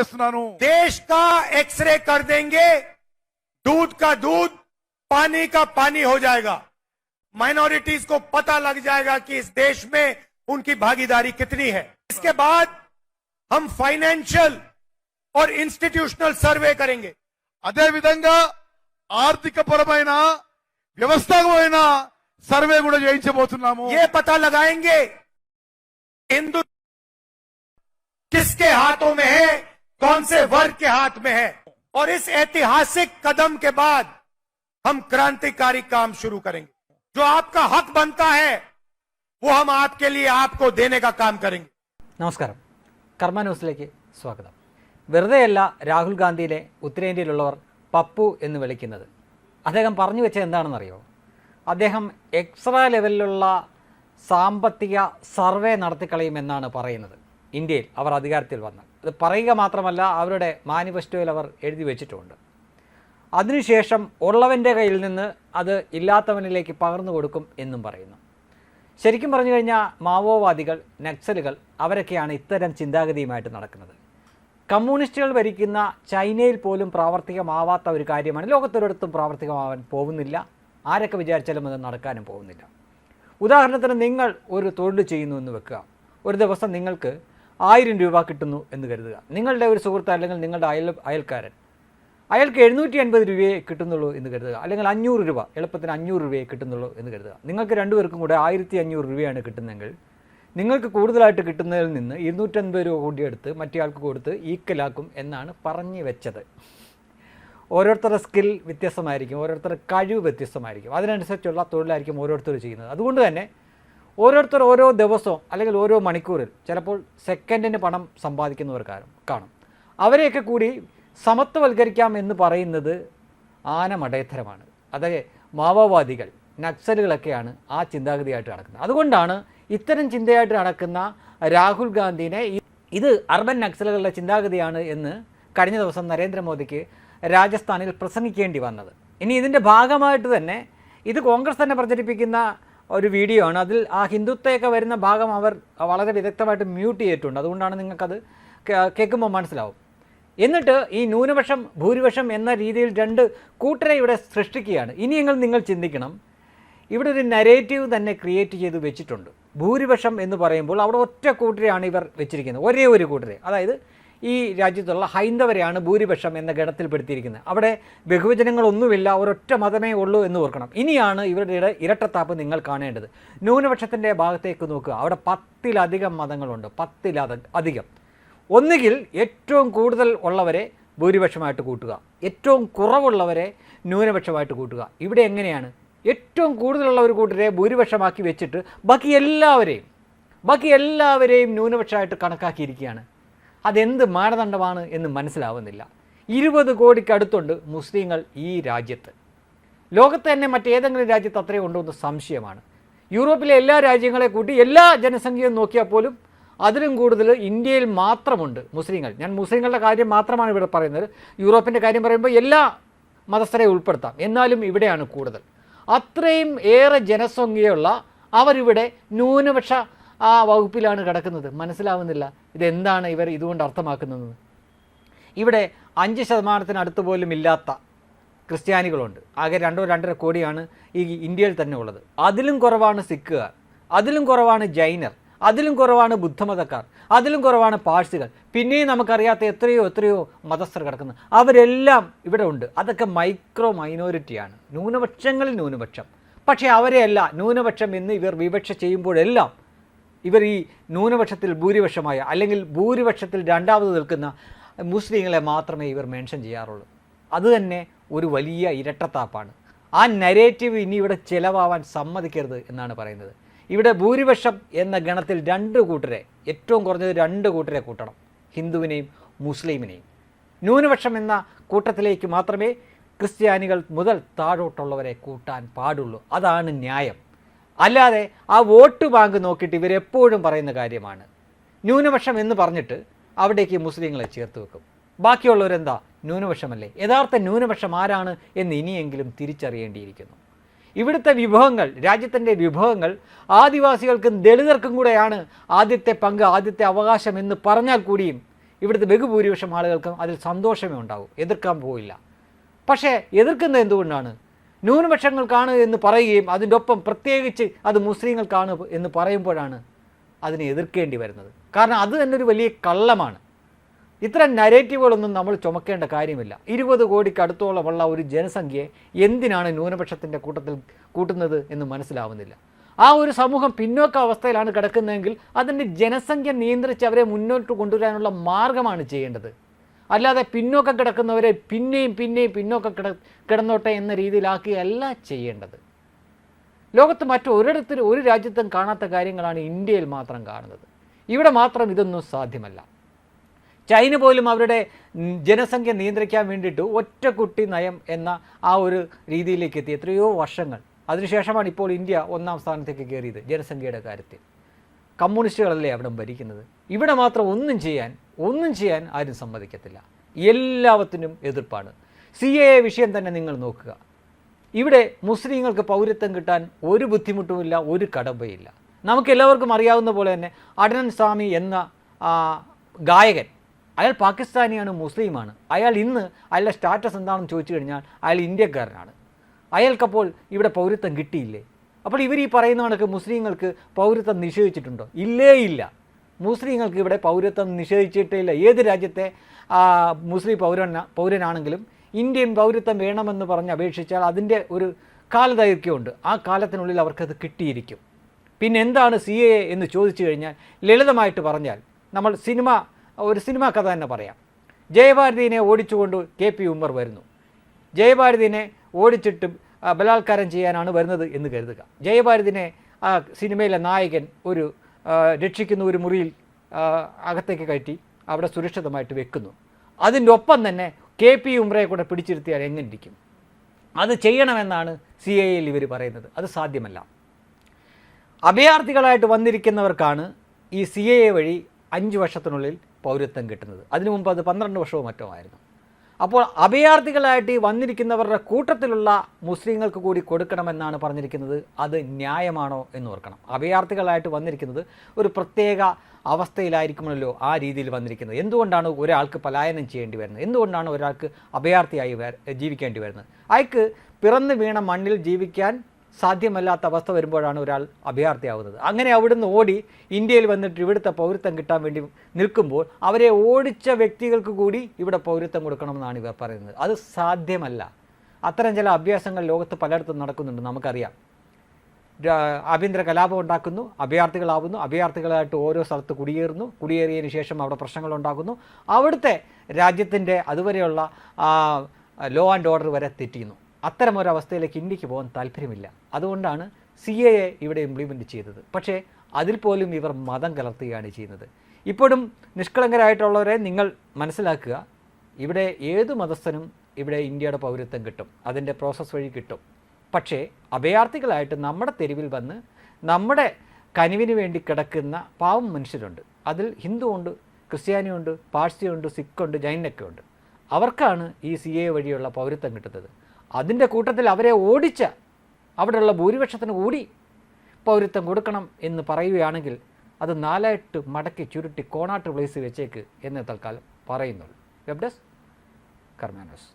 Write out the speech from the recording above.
చేస్తున్నాను देश का एक्सरे कर देंगे दूध का दूध पानी का पानी हो जाएगा माइनॉरिटीज को पता लग जाएगा कि इस देश में उनकी भागीदारी कितनी है इसके बाद हम फाइनेंशियल और इंस्टीट्यूशनल सर्वे करेंगे అదే విధంగా ఆర్థిక పరమైన వ్యవస్థాపకమైన సర్వే కూడా చేయించబోతున్నాము ये पता लगाएंगे हिंदू किसके हाथों में है कौन से वर्ग के हाथ में है और इस ऐतिहासिक कदम के बाद हम क्रांतिकारी काम शुरू करेंगे जो आपका हक बनता है वो हम आपके लिए आपको देने का काम करेंगे നമസ്കാരം കർമ്മ ന്യൂസിലേക്ക് സ്വാഗതം വെറുതെയല്ല രാഹുൽ ഗാന്ധിയിലെ ഉത്തരേന്ത്യയിലുള്ളവർ പപ്പു എന്ന് വിളിക്കുന്നത് അദ്ദേഹം പറഞ്ഞു വെച്ചത് എന്താണെന്നറിയോ അദ്ദേഹം എക്സ്ട്രാ ലെവലിലുള്ള സാമ്പത്തിക സർവേ നടത്തിക്കളയുമെന്നാണ് പറയുന്നത് ഇന്ത്യയിൽ അവർ അധികാരത്തിൽ വന്ന് ഇത് പറയുക മാത്രമല്ല അവരുടെ മാനിഫെസ്റ്റോയിൽ അവർ എഴുതി വെച്ചിട്ടുണ്ട്. അതിനുശേഷം ഉള്ളവന്റെ കയ്യിൽ നിന്ന് അത് ഇല്ലാത്തവനിലേക്ക് പകർന്നു കൊടുക്കും എന്നും പറയുന്നു. ശരിക്കും പറഞ്ഞു കഴിഞ്ഞാൽ മാവോവാദികൾ നക്സലുകൾ അവരൊക്കെയാണ് ഇത്തരം ചിന്താഗതിയുമായിട്ട് നടക്കുന്നത്. കമ്മ്യൂണിസ്റ്റുകൾ ഭരിക്കുന്ന ചൈനയിൽ പോലും പ്രാവർത്തികമാവാത്ത ഒരു കാര്യമാണ്. ലോകത്തൊരിടത്തും പ്രാവർത്തികമാവാൻ പോകുന്നില്ല. ആരൊക്കെ വിചാരിച്ചാലും അത് നടക്കാനും പോകുന്നില്ല. ഉദാഹരണത്തിന് നിങ്ങൾ ഒരു തൊഴിൽ ചെയ്യുന്നു എന്ന് വെക്കുക. ഒരു ദിവസം നിങ്ങൾക്ക് ആയിരം രൂപ കിട്ടുന്നു എന്ന് കരുതുക. നിങ്ങളുടെ ഒരു സുഹൃത്ത് അല്ലെങ്കിൽ നിങ്ങളുടെ അയൽ അയൽക്കാരൻ. അയാൾക്ക് എഴുന്നൂറ്റി അൻപത് രൂപയെ കിട്ടുന്നുള്ളൂ എന്ന് കരുതുക. അല്ലെങ്കിൽ അഞ്ഞൂറ് രൂപ എളുപ്പത്തിന് അഞ്ഞൂറ് രൂപയെ കിട്ടുന്നുള്ളൂ എന്ന് കരുതുക. നിങ്ങൾക്ക് രണ്ടുപേർക്കും കൂടെ ആയിരത്തി അഞ്ഞൂറ് രൂപയാണ് കിട്ടുന്നതെങ്കിൽ നിങ്ങൾക്ക് കൂടുതലായിട്ട് കിട്ടുന്നതിൽ നിന്ന് ഇരുന്നൂറ്റൻപത് രൂപ കൂടിയെടുത്ത് മറ്റേയാൾക്ക് കൊടുത്ത് ഈക്വലാക്കും എന്നാണ് പറഞ്ഞു വെച്ചത്. ഓരോരുത്തരുടെ സ്കിൽ വ്യത്യസ്തമായിരിക്കും ഓരോരുത്തരുടെ കഴിവ് വ്യത്യസ്തമായിരിക്കും. അതിനനുസരിച്ചുള്ള തൊഴിലായിരിക്കും ഓരോരുത്തർ ചെയ്യുന്നത്. അതുകൊണ്ട് തന്നെ ഓരോരുത്തർ ഓരോ ദിവസവും അല്ലെങ്കിൽ ഓരോ മണിക്കൂറിൽ ചിലപ്പോൾ സെക്കൻഡിന് പണം സമ്പാദിക്കുന്നവർ കാണും. അവരെയൊക്കെ കൂടി സമത്വവൽക്കരിക്കാം എന്ന് പറയുന്നത് ആനമടയത്തരമാണ് അതായത് മാവോവാദികൾ നക്സലുകളൊക്കെയാണ് ആ ചിന്താഗതിയായിട്ട് നടക്കുന്നത്. അതുകൊണ്ടാണ് ഇത്തരം ചിന്തയായിട്ട് നടക്കുന്ന രാഹുൽ ഗാന്ധിനെ ഇത് അർബൻ നക്സലുകളുടെ ചിന്താഗതിയാണ് എന്ന് കഴിഞ്ഞ ദിവസം നരേന്ദ്രമോദിക്ക് രാജസ്ഥാനിൽ പ്രസംഗിക്കേണ്ടി വന്നത്. ഇനി ഇതിന്റെ ഭാഗമായിട്ട് തന്നെ ഇത് കോൺഗ്രസ് തന്നെ പ്രചരിപ്പിക്കുന്ന ഒരു വീഡിയോ ആണ്. അതിൽ ആ ഹിന്ദുത്വയൊക്കെ വരുന്ന ഭാഗം അവർ വളരെ വിദഗ്ധമായിട്ട് മ്യൂട്ട് ചെയ്തിട്ടുണ്ട്. അതുകൊണ്ടാണ് നിങ്ങൾക്കത് കേൾക്കുമ്പോൾ മനസ്സിലാവും. എന്നിട്ട് ഈ ന്യൂനപക്ഷം ഭൂരിപക്ഷം എന്ന രീതിയിൽ രണ്ട് കൂട്ടരെ ഇവിടെ സൃഷ്ടിക്കുകയാണ്. ഇനിയെങ്കിൽ നിങ്ങൾ ചിന്തിക്കണം. ഇവിടെ ഒരു നരേറ്റീവ് തന്നെ ക്രിയേറ്റ് ചെയ്ത് വെച്ചിട്ടുണ്ട്. ഭൂരിപക്ഷം എന്ന് പറയുമ്പോൾ അവിടെ ഒറ്റ കൂട്ടരെയാണ് ഇവർ വെച്ചിരിക്കുന്നത്. ഒരേ ഒരു കൂട്ടരെ. അതായത് ഈ രാജ്യത്തുള്ള ഹൈന്ദവരെയാണ് ഭൂരിപക്ഷം എന്ന ഗണത്തിൽപ്പെടുത്തിയിരിക്കുന്നത്. അവിടെ ബഹുവചനങ്ങളൊന്നുമില്ല ഒരൊറ്റ മതമേ ഉള്ളൂ എന്ന് ഓർക്കണം. ഇനിയാണ് ഇവരുടെ ഇരട്ടത്താപ്പ് നിങ്ങൾ കാണേണ്ടത്. ന്യൂനപക്ഷത്തിന്റെ ഭാഗത്തേക്ക് നോക്കുക. അവിടെ പത്തിലധികം മതങ്ങളുണ്ട് പത്തിലധ അധികം. ഒന്നുകിൽ ഏറ്റവും കൂടുതൽ ഉള്ളവരെ ഭൂരിപക്ഷമായിട്ട് കൂട്ടുക. ഏറ്റവും കുറവുള്ളവരെ ന്യൂനപക്ഷമായിട്ട് കൂട്ടുക. ഇവിടെ എങ്ങനെയാണ്? ഏറ്റവും കൂടുതലുള്ള ഒരു കൂട്ടരെ ഭൂരിപക്ഷമാക്കി വെച്ചിട്ട് ബാക്കി എല്ലാവരെയും ബാക്കി എല്ലാവരെയും ന്യൂനപക്ഷമായിട്ട് കണക്കാക്കിയിരിക്കുകയാണ്. അതെന്ത് മാനദണ്ഡമാണ് എന്ന് മനസ്സിലാവുന്നില്ല. ഇരുപത് കോടിക്കടുത്തുണ്ട് മുസ്ലിങ്ങൾ ഈ രാജ്യത്ത്. ലോകത്ത് തന്നെ മറ്റേതെങ്കിലും രാജ്യത്ത് അത്രയും ഉണ്ടോ എന്ന് സംശയമാണ്. യൂറോപ്പിലെ എല്ലാ രാജ്യങ്ങളെ കൂട്ടി എല്ലാ ജനസംഖ്യയും നോക്കിയാൽ പോലും അതിലും കൂടുതൽ ഇന്ത്യയിൽ മാത്രമുണ്ട് മുസ്ലിങ്ങൾ. ഞാൻ മുസ്ലിങ്ങളുടെ കാര്യം മാത്രമാണ് ഇവിടെ പറയുന്നത്. യൂറോപ്പിന്റെ കാര്യം പറയുമ്പോൾ എല്ലാ മതസ്ഥരെ ഉൾപ്പെടുത്താം. എന്നാലും ഇവിടെയാണ് കൂടുതൽ. അത്രയും ഏറെ ജനസംഖ്യയുള്ള അവരിവിടെ ന്യൂനപക്ഷ ആ വകുപ്പിലാണ് കിടക്കുന്നത്. മനസ്സിലാവുന്നില്ല. ഇതെന്താണ് ഇവർ ഇതുകൊണ്ട് അർത്ഥമാക്കുന്നത്? ഇവിടെ അഞ്ച് ശതമാനത്തിനടുത്ത് പോലും ഇല്ലാത്ത ക്രിസ്ത്യാനികളുണ്ട്. ആകെ രണ്ടോ രണ്ടര കോടിയാണ് ഈ ഇന്ത്യയിൽ തന്നെ ഉള്ളത്. അതിലും കുറവാണ് സിഖുകാർ. അതിലും കുറവാണ് ജൈനർ. അതിലും കുറവാണ് ബുദ്ധമതക്കാർ. അതിലും കുറവാണ് പാഴ്സികൾ. പിന്നെയും നമുക്കറിയാത്ത എത്രയോ എത്രയോ മതസ്ഥർ കിടക്കുന്നു. അവരെല്ലാം ഇവിടെ ഉണ്ട്. അതൊക്കെ മൈക്രോ മൈനോറിറ്റിയാണ് ന്യൂനപക്ഷങ്ങളിൽ ന്യൂനപക്ഷം. പക്ഷേ അവരെയല്ല ന്യൂനപക്ഷം എന്ന് ഇവർ വിവക്ഷ ചെയ്യുമ്പോഴെല്ലാം ഇവർ ഈ ന്യൂനപക്ഷത്തിൽ ഭൂരിപക്ഷമായ അല്ലെങ്കിൽ ഭൂരിപക്ഷത്തിൽ രണ്ടാമത് നിൽക്കുന്ന മുസ്ലിങ്ങളെ മാത്രമേ ഇവർ മെൻഷൻ ചെയ്യാറുള്ളൂ. അതുതന്നെ ഒരു വലിയ ഇരട്ടത്താപ്പാണ്. ആ നരേറ്റീവ് ഇനി ഇവിടെ ചിലവാവാൻ സമ്മതിക്കരുത് എന്നാണ് പറയുന്നത്. ഇവിടെ ഭൂരിപക്ഷം എന്ന ഗണത്തിൽ രണ്ട് കൂട്ടരെ ഏറ്റവും കുറഞ്ഞത് രണ്ട് കൂട്ടരെ കൂട്ടണം. ഹിന്ദുവിനെയും മുസ്ലിമിനെയും. ന്യൂനപക്ഷം എന്ന കൂട്ടത്തിലേക്ക് മാത്രമേ ക്രിസ്ത്യാനികൾ മുതൽ താഴോട്ടുള്ളവരെ കൂട്ടാൻ പാടുള്ളൂ. അതാണ് ന്യായം. അല്ലാതെ ആ വോട്ട് ബാങ്ക് നോക്കിയിട്ട് ഇവരെപ്പോഴും പറയുന്ന കാര്യമാണ്. ന്യൂനപക്ഷം എന്ന് പറഞ്ഞിട്ട് അവിടേക്ക് മുസ്ലിങ്ങളെ ചേർത്ത് വെക്കും. ബാക്കിയുള്ളവരെന്താ ന്യൂനപക്ഷമല്ലേ. യഥാർത്ഥ ന്യൂനപക്ഷം ആരാണ് എന്ന് ഇനിയെങ്കിലും തിരിച്ചറിയേണ്ടിയിരിക്കുന്നു. ഇവിടുത്തെ വിഭവങ്ങൾ രാജ്യത്തിന്റെ വിഭവങ്ങൾ ആദിവാസികൾക്കും ദളിതർക്കും കൂടെയാണ് ആദ്യത്തെ പങ്ക് ആദ്യത്തെ അവകാശം എന്ന് പറഞ്ഞാൽ കൂടിയും ഇവിടുത്തെ ബഹുഭൂരിപക്ഷം ആളുകൾക്കും അതിൽ സന്തോഷമേ ഉണ്ടാവൂ. എതിർക്കാൻ പോവില്ല. പക്ഷേ എതിർക്കുന്നത് എന്തുകൊണ്ടാണ്? ന്യൂനപക്ഷങ്ങൾക്കാണ് എന്ന് പറയുകയും അതിന്റെ ഒപ്പം പ്രത്യേകിച്ച് അത് മുസ്ലിങ്ങൾക്കാണ് എന്ന് പറയുമ്പോഴാണ് അതിനെ എതിർക്കേണ്ടി വരുന്നത്. കാരണം അത് തന്നെ ഒരു വലിയ കള്ളമാണ്. ഇത്തരം നരേറ്റീവുകളൊന്നും നമ്മൾ ചുമക്കേണ്ട കാര്യമില്ല. ഇരുപത് കോടിക്ക് അടുത്തോളമുള്ള ഒരു ജനസംഖ്യയെ എന്തിനാണ് ന്യൂനപക്ഷത്തിന്റെ കൂട്ടത്തിൽ കൂട്ടുന്നത് എന്ന് മനസ്സിലാവുന്നില്ല. ആ ഒരു സമൂഹം പിന്നോക്ക അവസ്ഥയിലാണ് കിടക്കുന്നതെങ്കിൽ അതിന്റെ ജനസംഖ്യ നിയന്ത്രിച്ച് അവരെ മുന്നോട്ട് കൊണ്ടുവരാനുള്ള മാർഗമാണ് ചെയ്യേണ്ടത്. അല്ലാതെ പിന്നോക്കം കിടക്കുന്നവരെ പിന്നെയും പിന്നെയും പിന്നോക്കം കിട കിടന്നോട്ടെ എന്ന രീതിയിലാക്കുകയല്ല ചെയ്യേണ്ടത്. ലോകത്ത് മറ്റൊരിടത്തിൽ ഒരു രാജ്യത്തും കാണാത്ത കാര്യങ്ങളാണ് ഇന്ത്യയിൽ മാത്രം കാണുന്നത്. ഇവിടെ മാത്രം ഇതൊന്നും സാധ്യമല്ല. ചൈന പോലും അവരുടെ ജനസംഖ്യ നിയന്ത്രിക്കാൻ വേണ്ടിയിട്ട് ഒറ്റക്കുട്ടി നയം എന്ന ആ ഒരു രീതിയിലേക്ക് എത്തി. എത്രയോ വർഷങ്ങൾ. അതിനുശേഷമാണ് ഇപ്പോൾ ഇന്ത്യ ഒന്നാം സ്ഥാനത്തേക്ക് കയറിയത് ജനസംഖ്യയുടെ കാര്യത്തിൽ. കമ്മ്യൂണിസ്റ്റുകളല്ലേ അവിടെ ഭരിക്കുന്നത്? ഇവിടെ മാത്രം ഒന്നും ചെയ്യാൻ ഒന്നും ചെയ്യാൻ ആരും സമ്മതിക്കത്തില്ല. എല്ലാവത്തിനും എതിർപ്പാണ്. സി എ വിഷയം തന്നെ നിങ്ങൾ നോക്കുക. ഇവിടെ മുസ്ലിങ്ങൾക്ക് പൗരത്വം കിട്ടാൻ ഒരു ബുദ്ധിമുട്ടുമില്ല ഒരു കടമ്പയില്ല. നമുക്ക് എല്ലാവർക്കും അറിയാവുന്ന പോലെ തന്നെ അടനൻ സ്വാമി എന്ന ഗായകൻ അയാൾ പാകിസ്ഥാനിയാണ് മുസ്ലിമാണ്. അയാൾ ഇന്ന് അയാളുടെ സ്റ്റാറ്റസ് എന്താണെന്ന് ചോദിച്ചു കഴിഞ്ഞാൽ അയാൾ ഇന്ത്യക്കാരനാണ്. അയാൾക്കപ്പോൾ ഇവിടെ പൗരത്വം കിട്ടിയില്ലേ? അപ്പോൾ ഇവർ ഈ പറയുന്ന കണക്ക് മുസ്ലിങ്ങൾക്ക് പൗരത്വം നിഷേധിച്ചിട്ടുണ്ടോ? ഇല്ലേ ഇല്ല. മുസ്ലിങ്ങൾക്ക് ഇവിടെ പൗരത്വം നിഷേധിച്ചിട്ടേ ഇല്ല. ഏത് രാജ്യത്തെ മുസ്ലിം പൗരൻ പൗരനാണെങ്കിലും ഇന്ത്യൻ പൗരത്വം വേണമെന്ന് പറഞ്ഞ് അപേക്ഷിച്ചാൽ അതിന്റെ ഒരു കാലദൈർഘ്യമുണ്ട്. ആ കാലത്തിനുള്ളിൽ അവർക്കത് കിട്ടിയിരിക്കും. പിന്നെ എന്താണ് സി എ എന്ന് ചോദിച്ചു കഴിഞ്ഞാൽ ലളിതമായിട്ട് പറഞ്ഞാൽ നമ്മൾ സിനിമ ഒരു സിനിമ കഥ തന്നെ പറയാം. ജയഭാരതിനെ ഓടിച്ചുകൊണ്ട് കെ പി ഉമ്മർ വരുന്നു. ജയഭാരതിനെ ഓടിച്ചിട്ട് ബലാത്കാരം ചെയ്യാനാണ് വരുന്നത് എന്ന് കരുതുക. ജയഭാരതിനെ ആ സിനിമയിലെ നായകൻ ഒരു രക്ഷിക്കുന്ന ഒരു മുറിയിൽ അകത്തേക്ക് കയറ്റി അവിടെ സുരക്ഷിതമായിട്ട് വെക്കുന്നു. അതിന്റെ ഒപ്പം തന്നെ കെ പി ഉമ്രയെ കൂടെ പിടിച്ചിരുത്തിയാൽ എങ്ങനെ ഇരിക്കും അത് ചെയ്യണമെന്നാണ് സി എ ഇവർ പറയുന്നത്. അത് സാധ്യമല്ല. അഭയാർത്ഥികളായിട്ട് വന്നിരിക്കുന്നവർക്കാണ് ഈ സി എ വഴി അഞ്ച് വർഷത്തിനുള്ളിൽ പൗരത്വം കിട്ടുന്നത്. അതിനു മുമ്പ് അത് പന്ത്രണ്ട് വർഷവും മറ്റോ ആയിരുന്നു. അപ്പോൾ അഭയാർത്ഥികളായിട്ട് വന്നിരിക്കുന്നവരുടെ കൂട്ടത്തിലുള്ള മുസ്ലിങ്ങൾക്ക് കൂടി കൊടുക്കണമെന്നാണ് പറഞ്ഞിരിക്കുന്നത്. അത് ന്യായമാണോ എന്ന് ഓർക്കണം. അഭയാർത്ഥികളായിട്ട് വന്നിരിക്കുന്നത് ഒരു പ്രത്യേക അവസ്ഥയിലായിരിക്കുമല്ലോ ആ രീതിയിൽ വന്നിരിക്കുന്നത്. എന്തുകൊണ്ടാണ് ഒരാൾക്ക് പലായനം ചെയ്യേണ്ടി വരുന്നത്? എന്തുകൊണ്ടാണ് ഒരാൾക്ക് അഭയാർത്ഥിയായി ജീവിക്കേണ്ടി വരുന്നത്? അയാൾക്ക് പിറന്നു വീണ മണ്ണിൽ ജീവിക്കാൻ സാധ്യമല്ലാത്ത അവസ്ഥ വരുമ്പോഴാണ് ഒരാൾ അഭയാർത്ഥിയാവുന്നത്. അങ്ങനെ അവിടുന്ന് ഓടി ഇന്ത്യയിൽ വന്നിട്ട് ഇവിടുത്തെ പൗരത്വം കിട്ടാൻ വേണ്ടി നിൽക്കുമ്പോൾ അവരെ ഓടിച്ച വ്യക്തികൾക്ക് കൂടി ഇവിടെ പൗരത്വം കൊടുക്കണമെന്നാണ് ഇവർ പറയുന്നത്. അത് സാധ്യമല്ല. അത്തരം ചില അഭ്യാസങ്ങൾ ലോകത്ത് പലയിടത്തും നടക്കുന്നുണ്ട് നമുക്കറിയാം. ആഭ്യന്തര കലാപം ഉണ്ടാക്കുന്നു അഭയാർത്ഥികളാവുന്നു അഭയാർത്ഥികളായിട്ട് ഓരോ സ്ഥലത്ത് കുടിയേറുന്നു കുടിയേറിയതിന് ശേഷം അവിടെ പ്രശ്നങ്ങൾ ഉണ്ടാക്കുന്നു അവിടുത്തെ രാജ്യത്തിന്റെ അതുവരെയുള്ള ലോ ആൻഡ് ഓർഡർ വരെ തെറ്റിയുന്നു അത്തരം ഒരു അവസ്ഥയിലേക്ക് ഇന്ത്യയ്ക്ക് പോകാൻ താല്പര്യമില്ല. അതുകൊണ്ടാണ് സി എ ഇവിടെ ഇംപ്ലിമെന്റ് ചെയ്തത്. പക്ഷേ അതിൽ പോലും ഇവർ മതം കലർത്തുകയാണ് ചെയ്യുന്നത്. ഇപ്പോഴും നിഷ്കളങ്കരായിട്ടുള്ളവരെ നിങ്ങൾ മനസ്സിലാക്കുക ഇവിടെ ഏത് മതസ്ഥനും ഇവിടെ ഇന്ത്യയുടെ പൗരത്വം കിട്ടും അതിന്റെ പ്രോസസ്സ് വഴി കിട്ടും. പക്ഷേ അഭയാർത്ഥികളായിട്ട് നമ്മുടെ തെരുവിൽ വന്ന് നമ്മുടെ കനിവിന് വേണ്ടി കിടക്കുന്ന പാവം മനുഷ്യരുണ്ട്. അതിൽ ഹിന്ദുവുണ്ട് ക്രിസ്ത്യാനിയുണ്ട് പാഴ്സിയുണ്ട് സിഖുണ്ട് ജൈനൊക്കെ ഉണ്ട്. അവർക്കാണ് ഈ സി എ വഴിയുള്ള പൗരത്വം കിട്ടുന്നത്. അതിന്റെ കൂട്ടത്തിൽ അവരെ ഓടിച്ച് അവിടെയുള്ള ഭൂരിപക്ഷത്തിന് കൂടി പൗരത്വം കൊടുക്കണം എന്ന് പറയുകയാണെങ്കിൽ അത് നാലായിട്ട് മടക്കി ചുരുട്ടി കോണാട്ട് പ്ലേസ് വെച്ചേക്ക് എന്ന് തൽക്കാലം പറയുന്നുള്ളൂ. Web desk കർമാനോസ്